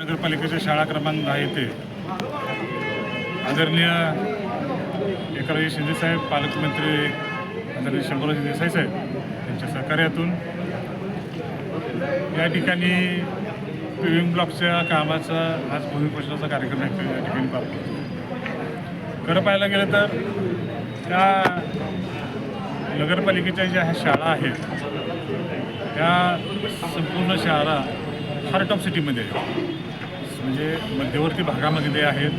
नगरपालिकेच्या शाळा क्रमांक दहा येथे आदरणीय एकराजी शिंदेसाहेब पालकमंत्री आदरणीय शंभराजी देसाई साहेब यांच्या सहकार्यातून या ठिकाणी पिविंग ब्लॉकच्या कामाचा आज भूमिपूजनाचा कार्यक्रम आहे या ठिकाणी पार पडतो. खरं पाहायला गेलं तर त्या नगरपालिकेच्या ज्या ह्या शाळा आहेत त्या संपूर्ण शाळा हार्ट ऑफ सिटीमध्ये आहेत. म्हणजे मध्यवर्ती भागामध्ये आहेत.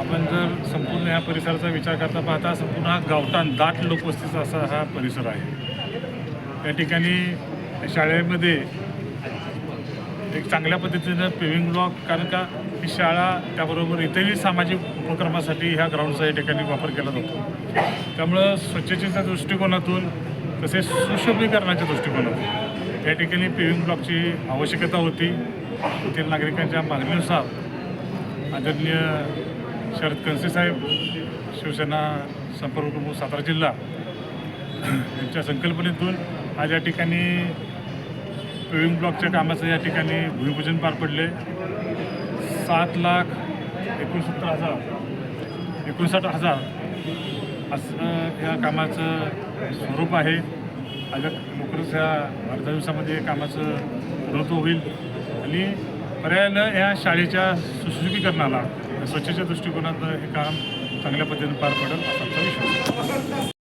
आपण जर संपूर्ण ह्या परिसराचा विचार करता पाहता संपूर्ण हा गावठाण दाट लोकवस्तीचा असा हा परिसर आहे. त्या ठिकाणी शाळेमध्ये एक चांगल्या पद्धतीनं पेविंग ब्लॉक कारण का ही शाळा त्याबरोबर इतरही सामाजिक उपक्रमासाठी ह्या ग्राउंडचा या ठिकाणी वापर केला जातो. त्यामुळं स्वच्छतेच्या दृष्टिकोनातून तसेच सुशोभीकरणाच्या दृष्टिकोनातून या ठिकाणी पेविंग ब्लॉकची आवश्यकता होती. तेथील नागरिकांच्या मागणीनुसार आदरणीय शरद कनसे साहेब शिवसेना संपर्क प्रमुख सातारा जिल्हा यांच्या संकल्पनेतून आज या ठिकाणी पेविंग ब्लॉकच्या कामाचं या ठिकाणी भूमिपूजन पार पडले. सात लाख एकोणसत्तर हजार एकोणसाठ हजार असं या कामाचं स्वरूप आहे. आता लवकरच या अर्ध्या दिवसामध्ये कामाचं पूर्णत्व होईल आणि पर्यायानं या शाळेच्या सुशुकीकरणाला स्वच्छतेच्या दृष्टिकोनातनं हे काम चांगल्या पद्धतीने पार पडेल असा आमचा विश्वास